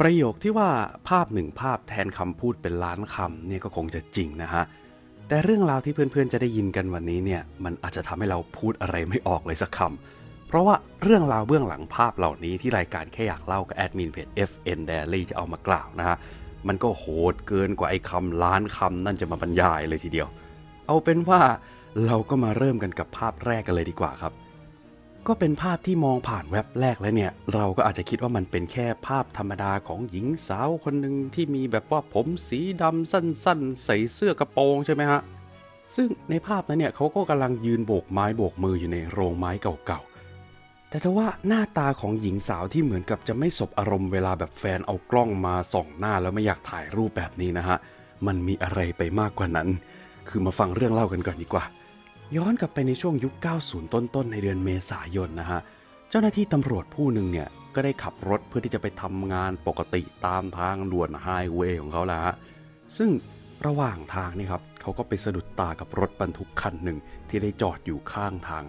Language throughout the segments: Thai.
ประโยคที่ว่าภาพหนึ่งภาพแทนคำพูดเป็นล้านคำเนี่ยก็คงจะจริงนะฮะ แต่เรื่องราวที่เพื่อนๆจะได้ยินกันวันนี้เนี่ยมันอาจจะทำให้เราพูดอะไรไม่ออกเลยสักคำ เพราะว่าเรื่องราวเบื้องหลังภาพเหล่านี้ที่รายการแค่อยากเล่ากับแอดมินเพจ FN Daily จะเอามากล่าวนะฮะ มันก็โหดเกินกว่าไอ้คำล้านคำนั่นจะมาบรรยายเลยทีเดียว เอาเป็นว่าเราก็มาเริ่มกันกับภาพแรกกันเลยดีกว่าครับ ก็เป็นภาพที่มองผ่านเว็บแรกแล้วเนี่ย เราก็อาจจะคิดว่ามันเป็นแค่ภาพธรรมดาของหญิงสาวคนหนึ่งที่มีแบบว่าผมสีดำสั้นๆ ใส่เสื้อกระโปรงใช่ไหมฮะ ซึ่งในภาพนั้นเนี่ยเขาก็กำลังยืนโบกไม้โบกมืออยู่ในโรงไม้เก่าๆ แต่ถ้าว่าหน้าตาของหญิงสาวที่เหมือนกับจะไม่สบอารมณ์เวลาแบบแฟนเอากล้องมาส่องหน้าแล้วไม่อยากถ่ายรูปแบบนี้นะฮะ มันมีอะไรไปมากกว่านั้น คือมาฟังเรื่องเล่ากันก่อนดีกว่า ย้อนกลับไปในช่วงยุค 90 ต้นๆ ในเดือนเมษายนนะฮะ เจ้าหน้าที่ตำรวจผู้หนึ่งเนี่ย ก็ได้ขับรถเพื่อที่จะไปทำงานปกติตามทางด่วนไฮเวย์ของเขาแหละฮะ ซึ่งระหว่างทางนี่ครับเขาก็ไปสะดุดตากับรถบรรทุกคันหนึ่งที่ได้จอดอยู่ข้างทาง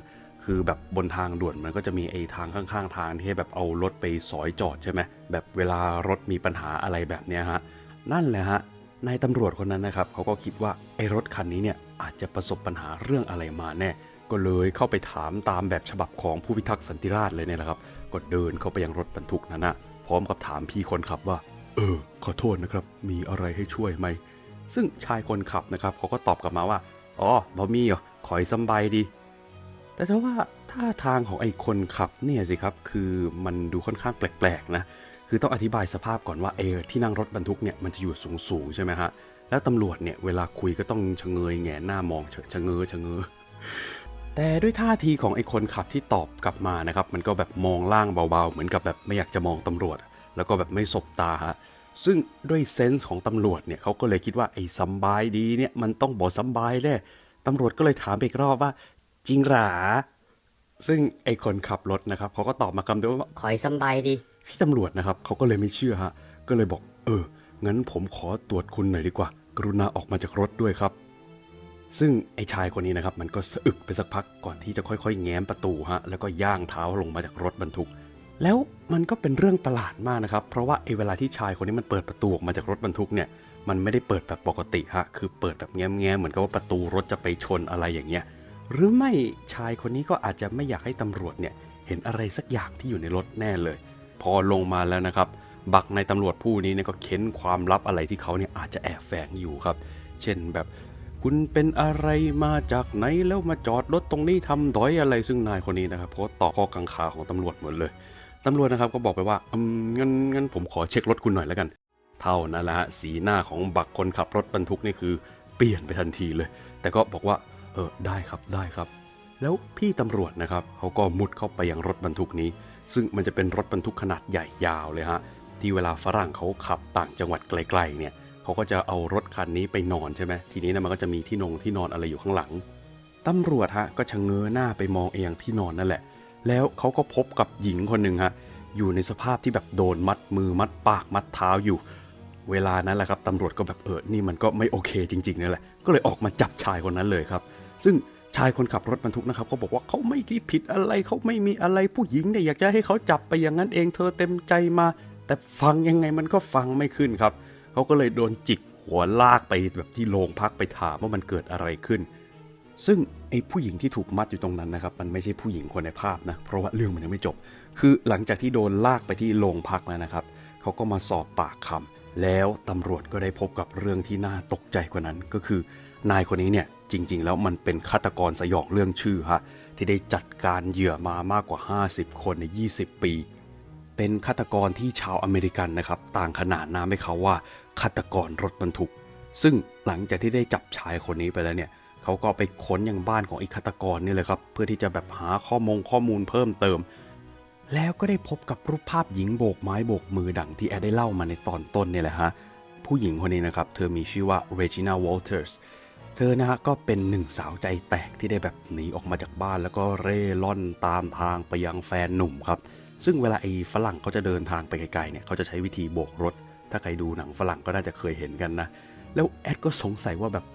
คือแบบบนทางด่วนมันก็จะมีไอ้ทางข้างๆ ทางที่ให้แบบเอารถไปสอยจอดใช่ไหมแบบเวลารถมีปัญหาอะไรแบบเนี้ยฮะนั่นแหละฮะนายตำรวจคนนั้นนะครับเขาก็คิดว่าไอ้รถคันนี้เนี่ย อาจจะประสบปัญหาเรื่องอะไรมาแน่ ก็เลยเข้าไปถามตามแบบฉบับของผู้พิทักษ์สันติราษฎร์เลยเนี่ยแหละครับ ก็เดินเข้าไปยังรถบรรทุกนั้นนะพร้อมกับถามพี่คนขับว่า เออ ขอโทษนะครับ มีอะไรให้ช่วยไหม ซึ่งชายคนขับนะครับเขาก็ตอบกลับมาว่า อ๋อบ่มีเหรอขอยสบายดี แต่ถ้าว่าท่าทางของไอ้คนขับเนี่ยสิครับ คือมันดูค่อนข้างแปลกๆนะ คือต้องอธิบายสภาพก่อนว่าเออที่นั่งรถบรรทุกเนี่ยมันจะอยู่สูงๆใช่ไหมฮะ แล้วตำรวจเนี่ยเวลาคุยก็ต้องชะเงยแหงนหน้ามองเฉชะเง้อชะเง้อแต่ด้วยท่าทีของไอ้คนขับที่ตอบกลับมานะครับ มันก็แบบมองล่างเบาๆ เหมือนกับแบบไม่อยากจะมองตำรวจ แล้วก็แบบไม่สบตาฮะซึ่งด้วยเซนส์ของตำรวจเนี่ยเขาก็เลยคิดว่าไอ้สำบายดีเนี่ยมันต้องบอกสำบายแน่ตำรวจก็เลยถามไปอีกรอบว่า จริงหราซึ่งไอ้คนขับรถนะครับเขาก็ตอบมาคำเดียวว่าขอยสำบายดีพี่ตำรวจนะครับเขาก็เลยไม่เชื่อฮะก็เลยบอก เอองั้นผมขอตรวจคุณหน่อยดีกว่า กรุณาออกมาจากรถด้วยครับ ซึ่งไอ้ชายคนนี้นะครับ มันก็สะอึกไปสักพักก่อนที่จะค่อยๆ แง้มประตูฮะแล้วก็ย่างเท้าลงมาจากรถบรรทุก แล้วมันก็เป็นเรื่องประหลาดมากนะครับ เพราะว่าไอ้เวลาที่ชายคนนี้มันเปิดประตูออกมาจากรถบรรทุกเนี่ยมันไม่ได้เปิดแบบปกติฮะคือเปิดแบบแง้มๆเหมือนกับว่าประตูรถจะไปชนอะไรอย่างเงี้ยหรือไม่ชายคนนี้ก็อาจจะไม่อยากให้ตำรวจเนี่ยเห็นอะไรสักอย่างที่อยู่ในรถแน่เลย พอลงมาแล้วนะครับ บักในตำรวจผู้นี้เนี่ยก็เค้นความลับอะไรที่เขาเนี่ยอาจจะแอบแฝงอยู่ครับ เช่นแบบคุณเป็นอะไรมาจากไหนแล้วมาจอดรถตรงนี้ทำดอยอะไรซึ่งนายคนนี้นะครับเพราะต่อข้อกังขาของตำรวจหมดเลยตำรวจนะครับก็บอกไปว่าอืมงั้นงั้นผมขอเช็ครถคุณหน่อยแล้วกัน เท่านั้นแหละฮะสีหน้าของบักคนขับรถบรรทุกนี่คือเปลี่ยนไปทันทีเลย แต่ก็บอกว่าเออได้ครับได้ครับ แล้วพี่ตำรวจนะครับเขาก็มุดเข้าไปยังรถบรรทุกนี้ ซึ่งมันจะเป็นรถบรรทุกขนาดใหญ่ยาวเลยฮะ ที่เวลาฝรั่งเขาขับต่างจังหวัดไกลๆเนี่ยเขาก็จะเอารถคันนี้ไปนอนใช่ไหมทีนี้นะมันก็จะมีที่นงที่นอนอะไรอยู่ข้างหลังตำรวจฮะก็ชะเง้อหน้าไปมองเองที่นอนนั่นแหละ แล้วเขาก็พบกับหญิงคนหนึ่งฮะอยู่ในสภาพที่แบบโดนมัดมือมัดปากมัดเท้าอยู่ เวลานั้นแหละครับตำรวจก็แบบเออนี่มันก็ไม่โอเคจริงๆนั่แหละก็เลยออกมาจับชายคนนั้นเลยครับ ซึ่งชายคนขับรถบรรทุกนะครับก็บอกว่าเขาไม่ได้ผิดอะไรเขาไม่มีอะไรผู้หญิงเนี่ยอยากจะให้เขาจับไปอย่างนั้นเองเธอเต็มใจมา แต่ฟังยังไงมันก็ฟังไม่ขึ้นครับเขาก็เลยโดนจิกหัวลากไปแบบที่โรงพักไปถามว่ามันเกิดอะไรขึ้น ซึ่งไอ้ผู้หญิงที่ถูกมัดอยู่ตรงนั้นนะครับ มันไม่ใช่ผู้หญิงคนในภาพนะ เพราะว่าเรื่องมันยังไม่จบ คือหลังจากที่โดนลากไปที่โรงพักแล้วนะครับเขาก็มาสอบปากคำแล้วตำรวจก็ได้พบกับเรื่องที่น่าตกใจกว่านั้นก็คือนายคนนี้เนี่ยจริง ๆ แล้วมันเป็นฆาตกรสยองเรื่องชื่อฮะที่ได้จัดการเหยื่อมามากกว่า 50 คนใน 20 ปี เป็นฆาตกรที่ชาวอเมริกันนะครับ ต่างขนานนามให้เขาว่าฆาตกรรถบรรทุก ซึ่งหลังจากที่ได้จับชายคนนี้ไปแล้วเนี่ยเขาก็ไปค้นยังบ้านของอีกฆาตกรนี่เลยครับ เพื่อที่จะแบบหาข้อมงข้อมูลเพิ่มเติม แล้วก็ได้พบกับรูปภาพหญิงโบกไม้โบกมือดังที่แอดได้เล่ามาในตอนต้นเนี่ยแหละฮะผู้หญิงคนนี้นะครับ เธอมีชื่อว่า Regina Walters เธอนะฮะก็เป็นหนึ่งสาวใจแตกที่ได้แบบหนีออกมาจากบ้าน แล้วก็เร่ร่อนตามทางไปยังแฟนหนุ่มครับ ซึ่งเวลาไอ้ฝรั่งเขาจะเดินทางไปไกลๆเนี่ยเขาจะใช้วิธีโบกรถ ถ้าใครดูหนังฝรั่งก็น่าจะเคยเห็นกันนะ แล้วแอดก็สงสัยว่าแบบ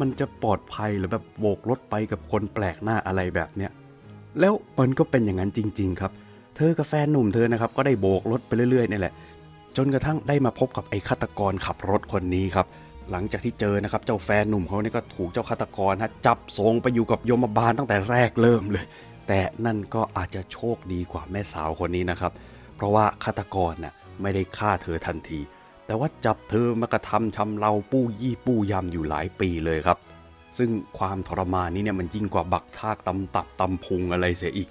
มันจะปลอดภัยหรือแบบโบกรถไปกับคนแปลกหน้าอะไรแบบเนี้ย แล้วมันก็เป็นอย่างนั้นจริง ๆ ครับ เธอกับแฟนหนุ่มเธอนะครับก็ได้โบกรถไปเรื่อยๆนี่แหละ จนกระทั่งได้มาพบกับไอ้ฆาตกรขับรถคนนี้ครับหลังจากที่เจอนะครับเจ้าแฟนหนุ่มเขาเนี่ยก็ถูกเจ้าฆาตกรฮะจับส่งไปอยู่กับยมบาลตั้งแต่แรกเริ่มเลย แต่นั่นก็อาจจะโชคดีกว่าแม่สาวคนนี้นะครับ เพราะว่าฆาตกรน่ะไม่ได้ฆ่าเธอทันที แต่ว่าจับเธอมากระทำชำเราปู้ยี่ปู้ยำอยู่หลายปีเลยครับ ซึ่งความทรมานนี้เนี่ยมันยิ่งกว่าบักทากตำตับตำพุงอะไรเสียอีก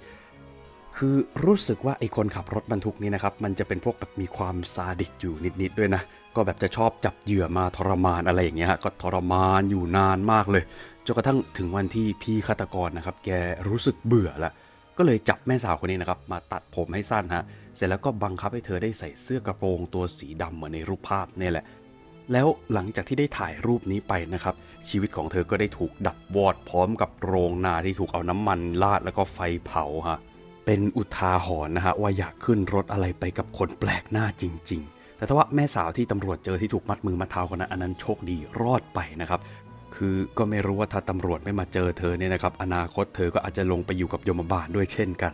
คือรู้สึกว่าไอ้คนขับรถบรรทุกนี้นะครับ มันจะเป็นพวกแบบมีความซาดิสอยู่นิดๆด้วยนะก็แบบจะชอบจับเหยื่อมาทรมานอะไรอย่างเงี้ยฮะก็ทรมานอยู่นานมากเลย จนกระทั่งถึงวันที่พี่ฆาตกรนะครับ แกรู้สึกเบื่อละก็เลยจับแม่สาวคนนี้นะครับ มาตัดผมให้สั้นฮะเสร็จแล้วก็บังคับให้เธอได้ใส่เสื้อกระโปรงตัวสีดำเหมือนในรูปภาพนี่แหละ แล้วหลังจากที่ได้ถ่ายรูปนี้ไปนะครับ ชีวิตของเธอก็ได้ถูกดับวอดพร้อมกับโรงนาที่ถูกเอาน้ำมันราดแล้วก็ไฟเผาฮะเป็นอุทาหรณ์นะฮะว่าอยากขึ้นรถอะไรไปกับคนแปลกหน้าจริง ๆ แต่ถ้าว่าแม่สาวที่ตำรวจเจอที่ถูกมัดมือมัดเท้าคนนั้นอันนั้นโชคดีรอดไปนะครับ คือก็ไม่รู้ว่าถ้าตำรวจไม่มาเจอเธอเนี่ยนะครับ อนาคตเธอก็อาจจะลงไปอยู่กับยมบาลด้วยเช่นกัน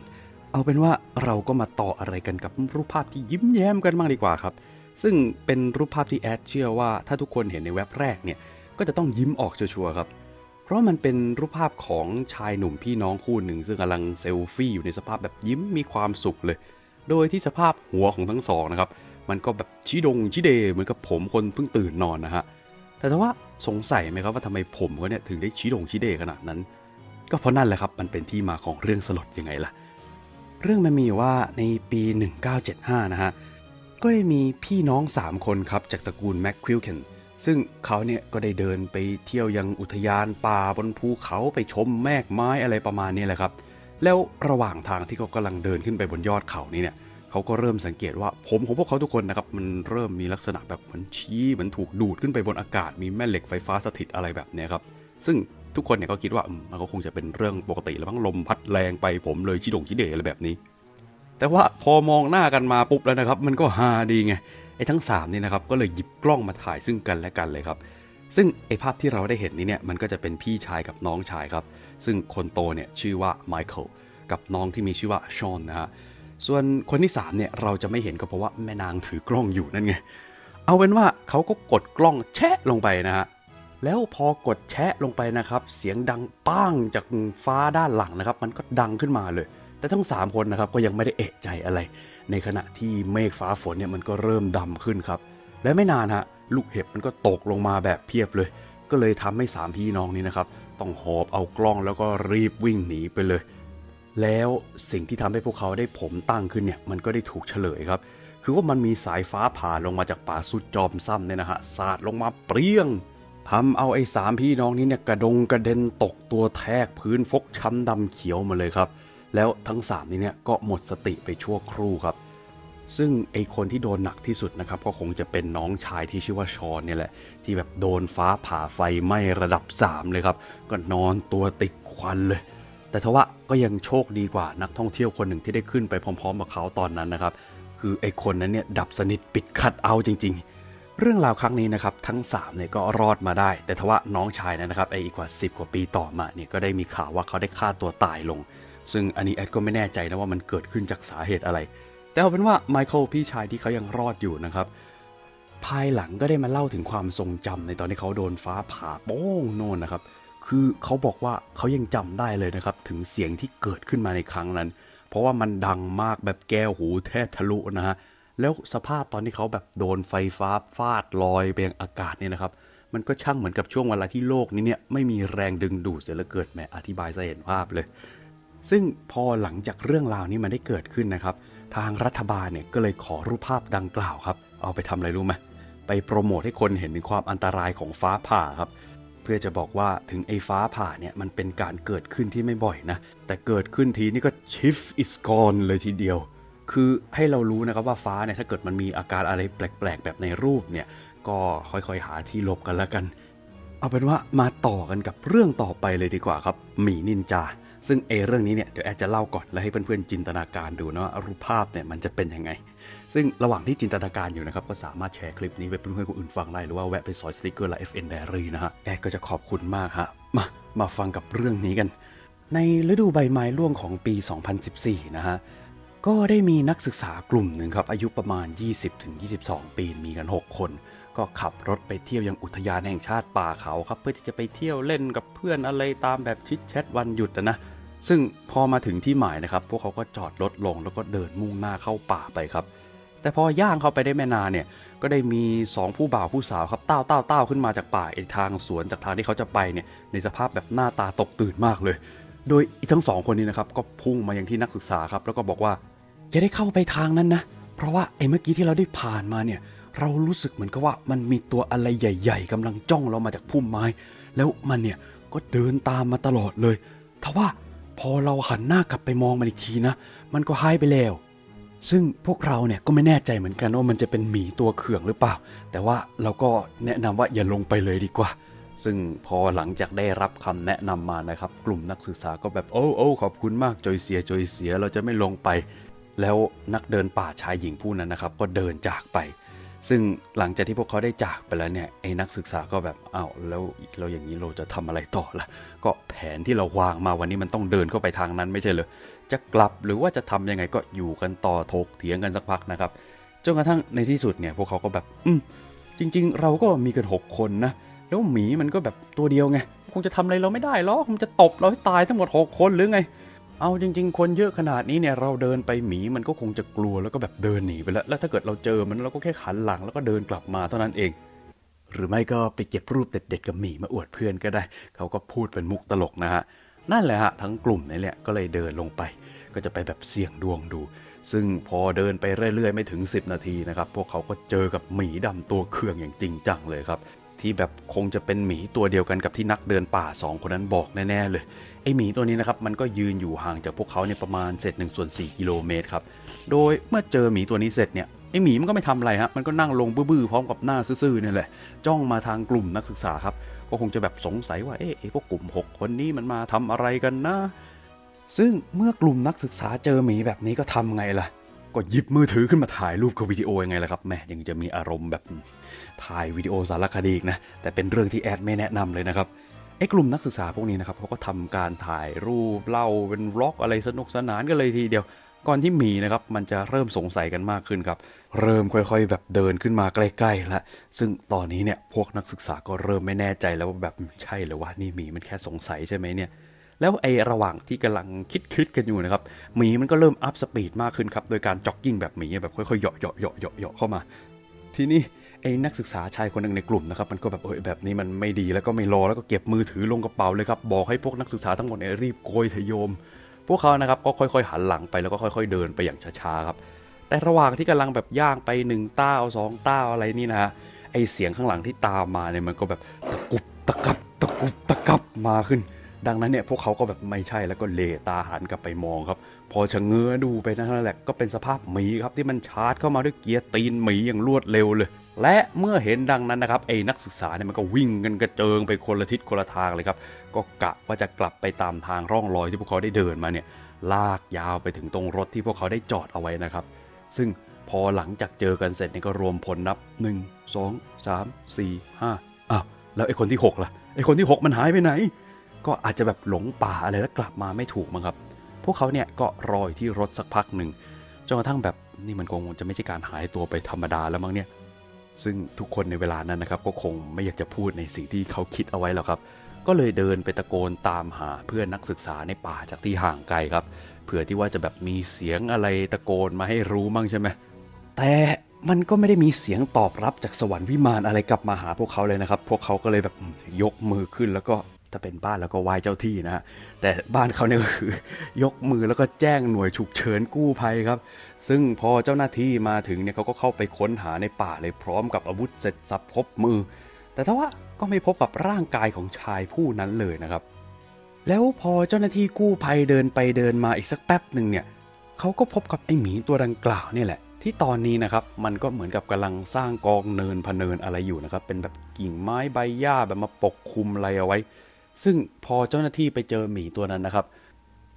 เอาเป็นว่าเราก็มาต่ออะไรกันกับรูปภาพที่ยิ้มแย้มกันบ้างดีกว่าครับ ซึ่งเป็นรูปภาพที่แอดเชื่อว่าถ้าทุกคนเห็นในเว็บแรกเนี่ยก็จะต้องยิ้มออกชัวร์ๆครับ เพราะมันเป็นรูปภาพของชายหนุ่มพี่น้องคู่หนึ่ง ซึ่งกำลังเซลฟี่อยู่ในสภาพแบบยิ้มมีความสุขเลย โดยที่สภาพหัวของทั้งสองนะครับมันก็แบบชี้ดงชี้เดเหมือนกับผมคนเพิ่งตื่นนอนนะฮะแต่ถ้าว่า สงสัยไหมครับว่าทำไมผมเขาเนี่ยถึงได้ชี้ดงชี้เดขนาดนั้น ก็เพราะนั่นแหละครับมันเป็นที่มาของเรื่องสลดยังไงล่ะ เรื่องมันมีว่าในปี 1975 นะฮะ ก็ได้มีพี่น้อง 3 คนครับจากตระกูลแม็กควิลเคนซึ่งเขาเนี่ยก็ได้เดินไปเที่ยวยังอุทยานป่าบนภูเขาไปชมแมกไม้อะไรประมาณนี้แหละครับ แล้วระหว่างทางที่เขากำลังเดินขึ้นไปบนยอดเขานี้เนี่ย เขาก็เริ่มสังเกตว่าผมของพวกเขาทุกคนนะครับมันเริ่มมีลักษณะแบบเหมือนชี้เหมือนถูกดูดขึ้นไปบนอากาศ มีแม่เหล็กไฟฟ้าสถิตอะไรแบบนี้ครับซึ่งทุกคนเนี่ยก็คิดว่ามันก็คงจะเป็นเรื่องปกติแล้วมั้งลมพัดแรงไปผมเลยชี้ดงชี้เดอะไรแบบนี้ แต่ว่าพอมองหน้ากันมาปุ๊บแล้วนะครับ มันก็ฮาดีไงไอ้ทั้ง3นี่นะครับก็เลยหยิบกล้องมาถ่ายซึ่งกันและกันเลยครับ ซึ่งไอ้ภาพที่เราได้เห็นนี้เนี่ยมันก็จะเป็นพี่ชายกับน้องชายครับ ซึ่งคนโตเนี่ยชื่อว่าไมเคิลกับน้องที่มีชื่อว่าชอนนะฮะ ส่วนคนที่3เนี่ยเราจะไม่เห็นก็เพราะว่าแม่นางถือกล้องอยู่นั่นไง เอาเป็นว่าเขาก็กดกล้องแชะลงไปนะฮะ แล้วพอกดแชะลงไปนะครับ เสียงดังป้างจากฟ้าด้านหลังนะครับ มันก็ดังขึ้นมาเลย แต่ทั้ง 3 คนนะครับก็ยังไม่ได้เอะใจอะไร ในขณะที่เมฆฟ้าฝนเนี่ยมันก็เริ่มดำขึ้นครับ และไม่นานฮะลูกเห็บมันก็ตกลงมาแบบเพียบเลย ก็เลยทำให้3พี่น้องนี้นะครับต้องหอบเอากล้องแล้วก็รีบวิ่งหนีไปเลย แล้วสิ่งที่ทำให้พวกเขาได้ผมตั้งขึ้นเนี่ยมันก็ได้ถูกเฉลยครับ คือว่ามันมีสายฟ้าผ่าลงมาจากป่าสุดจอมซ้ำเนี่ยนะฮะสาดลงมาเปรี้ยงทำเอาไอ้สามพี่น้องนี้เนี่ยกระดงกระเด็นตกตัวแทกพื้นฟกช้ำดำเขียวมาเลยครับ แล้วทั้งสามนี้เนี่ยก็หมดสติไปชั่วครู่ครับ ซึ่งไอ้คนที่โดนหนักที่สุดนะครับ ก็คงจะเป็นน้องชายที่ชื่อว่าชอนเนี่ยแหละ ที่แบบโดนฟ้าผ่าไฟไหม้ระดับ 3 เลยครับ ก็นอนตัวติดควันเลย แต่ทว่า ก็ยังโชคดีกว่านักท่องเที่ยวคนหนึ่งที่ได้ขึ้นไปพร้อมๆกับเขาตอนนั้นนะครับ คือไอคนนั้นเนี่ยดับสนิทปิดคัดเอาจริง ๆ เรื่องราวครั้งนี้นะครับทั้ง3เนี่ยก็รอดมาได้ แต่ทว่าน้องชายนะครับไออีกกว่า 10 กว่าปีต่อมาเนี่ยก็ได้มีข่าวว่าเขาได้ฆ่าตัวตายลง ซึ่งอันนี้แอดก็ไม่แน่ใจนะว่ามันเกิดขึ้นจากสาเหตุอะไร แต่เอาเป็นว่าไมเคิลพี่ชายที่เขายังรอดอยู่นะครับภายหลังก็ได้มาเล่าถึงความทรงจำในตอนที่เขาโดนฟ้าผ่าโป้งโน่นนะครับ คือเขาบอกว่าเขายังจำได้เลยนะครับ ถึงเสียงที่เกิดขึ้นมาในครั้งนั้น เพราะว่ามันดังมากแบบแก้วหูแทบทะลุนะฮะแล้วสภาพตอนที่เขาแบบโดนไฟฟ้าฟาดลอยไปยังอากาศเนี่ยนะครับ มันก็ช่างเหมือนกับช่วงเวลาที่โลกนี้เนี่ยไม่มีแรงดึงดูดเสียเหลือเกินแหมอธิบายจะเห็นภาพเลย ซึ่งพอหลังจากเรื่องราวนี้มันได้เกิดขึ้นนะครับ ทางรัฐบาลเนี่ยก็เลยขอรูปภาพดังกล่าวครับ เอาไปทำอะไรรู้ไหมไปโปรโมทให้คนเห็นถึงความอันตรายของฟ้าผ่าครับ เพื่อจะบอกว่าถึงไอ้ฟ้าผ่าเนี่ยมันเป็นการเกิดขึ้นที่ไม่บ่อยนะ แต่เกิดขึ้นทีนี่ก็ชิฟ is gone เลยทีเดียว คือให้เรารู้นะครับว่าฟ้าเนี่ยถ้าเกิดมันมีอาการอะไรแปลกๆ แบบในรูปเนี่ยก็ค่อยๆหาที่หลบกันแล้วกัน เอาเป็นว่ามาต่อกันกับเรื่องต่อไปเลยดีกว่าครับหมีนินจา ซึ่งเอเรื่องนี้เนี่ยเดี๋ยวแอดจะเล่าก่อนแล้วให้เพื่อนๆจินตนาการดูนะว่ารูปภาพเนี่ยมันจะเป็นยังไง ซึ่งระหว่างที่จินตนาการอยู่นะครับก็สามารถแชร์คลิปนี้ไปเพื่อนๆคนอื่นฟังได้หรือว่าแวะไปซอยสติกเกอร์และ FN Diary นะฮะแอดก็จะขอบคุณมากฮะมามาฟังกับเรื่องนี้กัน ในฤดูใบไม้ร่วงของปี 2014 นะฮะก็ได้มีนักศึกษากลุ่มหนึ่งครับอายุประมาณ 20-22 ปีมีกัน 6 คนก็ขับรถไปเที่ยวยังอุทยานแห่งชาติป่าเขาครับ เพื่อที่จะไปเที่ยวเล่นกับเพื่อนอะไรตามแบบชิดแชทวันหยุดนะ ซึ่งพอมาถึงที่หมายนะครับ พวกเขาก็จอดรถลงแล้วก็เดินมุ่งหน้าเข้าป่าไปครับ แต่พอย่างเข้าไปได้ไม่นานเนี่ย ก็ได้มี 2 ผู้บ่าวผู้สาวครับเต้าเต้าเต้าขึ้นมาจากป่าไอ้ทางสวนจากทางที่เขาจะไปเนี่ย ในสภาพแบบหน้าตาตกตื่นมากเลย โดยอีทั้งสองคนนี้นะครับ ก็พุ่งมาอย่างที่นักศึกษาครับ แล้วก็บอกว่า อย่าได้เข้าไปทางนั้นนะ เพราะว่าไอ้เมื่อกี้ที่เราได้ผ่านมาเนี่ย เรารู้สึกเหมือนกับว่ามันมีตัวอะไรใหญ่ ๆกำลังจ้องเรามาจากพุ่มไม้ แล้วมันเนี่ยก็เดินตามมาตลอดเลยทว่า พอเราหันหน้ากลับไปมองมันอีกทีนะ มันก็หายไปแล้ว ซึ่งพวกเราเนี่ยก็ไม่แน่ใจเหมือนกันว่ามันจะเป็นหมีตัวเขื่องหรือเปล่า แต่ว่าเราก็แนะนำว่าอย่าลงไปเลยดีกว่า ซึ่งพอหลังจากได้รับคำแนะนำมานะครับ กลุ่มนักศึกษาก็แบบโอ้โอ้ขอบคุณมากจอยเสียจอยเสียเราจะไม่ลงไป แล้วนักเดินป่าชายหญิงผู้นั้นนะครับ ก็เดินจากไป ซึ่งหลังจากที่พวกเขาได้จากไปแล้วเนี่ยไอ้นักศึกษาก็แบบอ้าวแล้วเราอย่างนี้เราจะทำอะไรต่อล่ะก็แผนที่เราวางมาวันนี้มันต้องเดินเข้าไปทางนั้นไม่ใช่เหรอจะกลับหรือว่าจะทำยังไงก็อยู่กันต่อถกเถียงกันสักพักนะครับจนกระทั่งในที่สุดเนี่ยพวกเขาก็แบบ อืมจริง ๆ เราก็มีกันหกคนนะแล้วหมีมันก็แบบตัวเดียวไงคงจะทำอะไรเราไม่ได้หรอกมันจะตบเราให้ตายทั้งหมดหกคนหรือไง เอาจริง ๆ คนเยอะขนาดนี้เนี่ยเราเดินไปหมีมันก็คงจะกลัวแล้วก็แบบเดินหนีไปแล้ว แล้วถ้าเกิดเราเจอมันเราก็แค่ขันหลังแล้วก็เดินกลับมาเท่านั้นเอง หรือไม่ก็ไปเก็บรูปเด็ดๆกับหมีมาอวดเพื่อนก็ได้ เขาก็พูดเป็นมุกตลกนะฮะนั่นแหละฮะทั้งกลุ่มนี่แหละก็เลยเดินลงไป ก็จะไปแบบเสี่ยงดวงดู ซึ่งพอเดินไปเรื่อยๆ ไม่ถึง 10 นาทีนะครับ พวกเขาก็เจอกับหมีดำตัวเคืองอย่างจริงจังเลยครับ ที่แบบคงจะเป็นหมีตัวเดียวกันกับที่นักเดินป่า 2 คนนั้นบอกแน่ๆเลยไอหมีตัวนี้นะครับมันก็ยืนอยู่ห่างจากพวกเขาเนี่ยประมาณเศษหนึ่งส่วนสี่กิโลเมตรครับโดยเมื่อเจอหมีตัวนี้เสร็จเนี่ยไอหมีมันก็ไม่ทำอะไรฮะมันก็นั่งลงบื้อๆพร้อมกับหน้าซื่อๆเนี่ยแหละจ้องมาทางกลุ่มนักศึกษาครับก็คงจะแบบสงสัยว่าเอ๊ะไอพวกกลุ่ม 6 คนนี้มันมาทำอะไรกันนะ ซึ่งเมื่อกลุ่มนักศึกษาเจอหมีแบบนี้ก็ทำไงล่ะ ก็หยิบมือถือขึ้นมาถ่ายรูปกับวิดีโอยังไงล่ะครับแม่ยังจะมีอารมณ์แบบถ่ายวิดีโอสารคดีนะ แต่เป็นเรื่องที่แอดไม่แนะนำเลยนะครับไอ้กลุ่มนักศึกษาพวกนี้นะครับเขาก็ทำการถ่ายรูปเล่าเป็นวล็อกอะไรสนุกสนานกันเลยทีเดียว ก่อนที่หมีนะครับมันจะเริ่มสงสัยกันมากขึ้นครับ เริ่มค่อยๆ แบบเดินขึ้นมาใกล้ๆล้วซึ่งตอนนี้เนี่ยพวกนักศึกษาก็เริ่มไม่แน่ใจแล้วว่าแบบใช่หรือว่านี่หมีมันแค่สงสัยใช่ไหมเนี่ย แล้วไอ้ระหว่างที่กำลังคิดคิดกันอยู่นะครับหมีมันก็เริ่มอัพสปีดมากขึ้นครับโดยการจ็อกกิ้งแบบหมีแบบค่อยๆเหยาะเหยาะเหยาะเหาะเหาะเข้ามา ทีนี้ไอ้นักศึกษาชายคนหนึ่งในกลุ่มนะครับมันก็แบบเอยแบบนี้มันไม่ดีแล้วก็ไม่รอแล้วก็เก็บมือถือลงกระเป๋าเลยครับบอกให้พวกนักศึกษาทั้งหมดเนี่ยรีบโกยเถอะยม พวกเขานะครับก็ค่อยๆหันหลังไปแล้วก็ค่อย ๆ เดินไปอย่างช้าๆครับแต่ระหว่างที่กำลังแบบย่างไปหนึ่งต้าวสองต้าวอะไรนี่นะฮะไอเสียงข้างหลังที่ตามมาเนี่ยมันก็แบบตะกุบตะกับตะกุบตะกับมาขึ้น ดังนั้นเนี่ยพวกเขาก็แบบไม่ใช่แล้วก็เลตาหันกลับไปมองครับ พอชะเง้อดูไปนั่นแหละก็เป็นสภาพหมีครับที่มันชาร์จเข้ามาด้วยเกียร์ตีนหมีอย่างรวดเร็วเลย และเมื่อเห็นดังนั้นนะครับไอ้นักศึกษาเนี่ยมันก็วิ่งกันกระเจิงไปคนละทิศคนละทางเลยครับ ก็กะว่าจะกลับไปตามทางร่องรอยที่พวกเขาได้เดินมาเนี่ยลากยาวไปถึงตรงรถที่พวกเขาได้จอดเอาไว้นะครับ ซึ่งพอหลังจากเจอกันเสร็จเนี่ยก็รวมผลนับ 1 2 3 4 5อ้าวแล้วไอ้คนที่6ล่ะไอ้คนที่ 6 มันหายไปไหน ก็อาจจะแบบหลงป่าอะไรแล้วกลับมาไม่ถูกมั้งครับ พวกเขาเนี่ยก็รออยู่ที่รถสักพักหนึ่งจนกระทั่งแบบนี่มันคงจะไม่ใช่การหายตัวไปธรรมดาแล้วมั้งเนี่ย ซึ่งทุกคนในเวลานั้นนะครับ ก็คงไม่อยากจะพูดในสิ่งที่เขาคิดเอาไว้หรอกครับ ก็เลยเดินไปตะโกนตามหาเพื่อนนักศึกษาในป่าจากที่ห่างไกลครับ เผื่อที่ว่าจะแบบมีเสียงอะไรตะโกนมาให้รู้มั่งใช่ไหมแต่มันก็ไม่ได้มีเสียงตอบรับจากสวรรค์วิมานอะไรกลับมาหาพวกเขาเลยนะครับ พวกเขาก็เลยแบบยกมือขึ้นแล้วก็ ถ้าเป็นบ้านแล้วก็ไหว้เจ้าที่นะฮะแต่บ้านเขาเนี่ยก็คือยกมือแล้วก็แจ้งหน่วยฉุกเฉินกู้ภัยครับ ซึ่งพอเจ้าหน้าที่มาถึงเนี่ยเขาก็เข้าไปค้นหาในป่าเลยพร้อมกับอาวุธเสร็จสับครบมือ แต่ถ้าว่าก็ไม่พบกับร่างกายของชายผู้นั้นเลยนะครับ แล้วพอเจ้าหน้าที่กู้ภัยเดินไปเดินมาอีกสักแป๊บหนึ่งเนี่ยเขาก็พบกับไอ้หมีตัวดังกล่าวนี่แหละที่ตอนนี้นะครับมันก็เหมือนกับกำลังสร้างกองเนินพะเนินอะไรอยู่นะครับเป็นแบบกิ่งไม้ใบหญ้าแบบมาปกคลุมอะไรเอาไว้ ซึ่งพอเจ้าหน้าที่ไปเจอหมีตัวนั้นนะครับ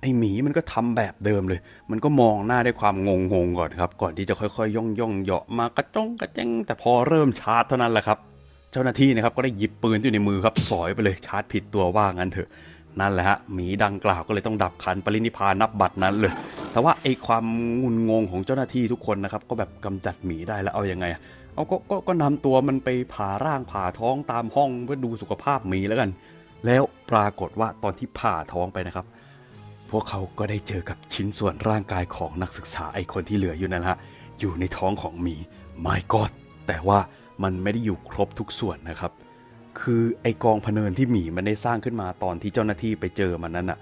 ไอหมีมันก็ทำแบบเดิมเลย มันก็มองหน้าด้วยความงงงก่อนครับ ก่อนที่จะค่อยๆ ย่องย่องเหาะมากระจ้องกระแจ้งแต่พอเริ่มชาร์จเท่านั้นแหละครับ เจ้าหน้าที่นะครับก็ได้หยิบปืนที่อยู่ในมือครับสอยไปเลยชาร์จผิดตัวว่างั้นเถอะนั่นแหละฮะหมีดังกล่าวก็เลยต้องดับขันปรินิพานับบัตรนั้นเลย แต่ว่าไอความงุนงงของเจ้าหน้าที่ทุกคนนะครับก็แบบกำจัดหมีได้แล้วเอาอยัางไงอะเอาก็ก็ก็นำตัวมันไปผ่าร่างผ่าท้องตามห้องเพื่อดูสุขภาพหมีแล้วกัน แล้วปรากฏว่าตอนที่ผ่าท้องไปนะครับ พวกเขาก็ได้เจอกับชิ้นส่วนร่างกายของนักศึกษาไอคนที่เหลืออยู่นั่นแหละอยู่ในท้องของหมีไม่กอดแต่ว่ามันไม่ได้อยู่ครบทุกส่วนนะครับ คือไอกองพเนินที่หมีมันได้สร้างขึ้นมาตอนที่เจ้าหน้าที่ไปเจอมันนั้นอะ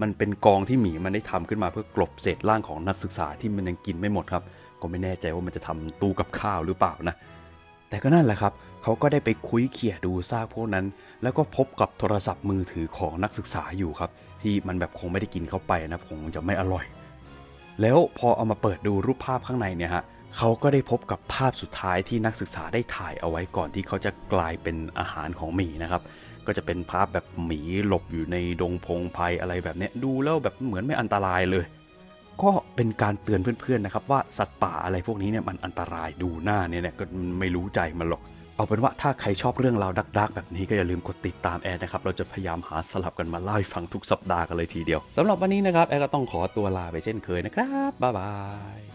มันเป็นกองที่หมีมันได้ทำขึ้นมาเพื่อกลบเศษร่างของนักศึกษาที่มันยังกินไม่หมดครับ ก็ไม่แน่ใจว่ามันจะทำตู้กับข้าวหรือเปล่านะ แต่ก็นั่นแหละครับ เขาก็ได้ไปคุยเขี่ยดูซากพวกนั้น แล้วก็พบกับโทรศัพท์มือถือของนักศึกษาอยู่ครับ ที่มันแบบคงไม่ได้กินเข้าไปนะคงจะไม่อร่อย แล้วพอเอามาเปิดดูรูปภาพข้างในเนี่ยฮะเขาก็ได้พบกับภาพสุดท้ายที่นักศึกษาได้ถ่ายเอาไว้ก่อนที่เขาจะกลายเป็นอาหารของหมีนะครับ ก็จะเป็นภาพแบบหมีหลบอยู่ในดงพงไพรอะไรแบบนี้ดูแล้วแบบเหมือนไม่อันตรายเลย ก็เป็นการเตือนเพื่อนๆนะครับว่าสัตว์ป่าอะไรพวกนี้เนี่ยมันอันตรายดูหน้าเนี่ยเนี่ยก็ไม่รู้ใจมันหรอก เอาเป็นว่าถ้าใครชอบเรื่องราวดักๆ แบบนี้ก็อย่าลืมกดติดตามแอร์นะครับ เราจะพยายามหาสลับกันมาเล่าให้ฟังทุกสัปดาห์กันเลยทีเดียวสำหรับวันนี้นะครับแอร์ก็ต้องขอตัวลาไปเช่นเคยนะครับบ๊ายบาย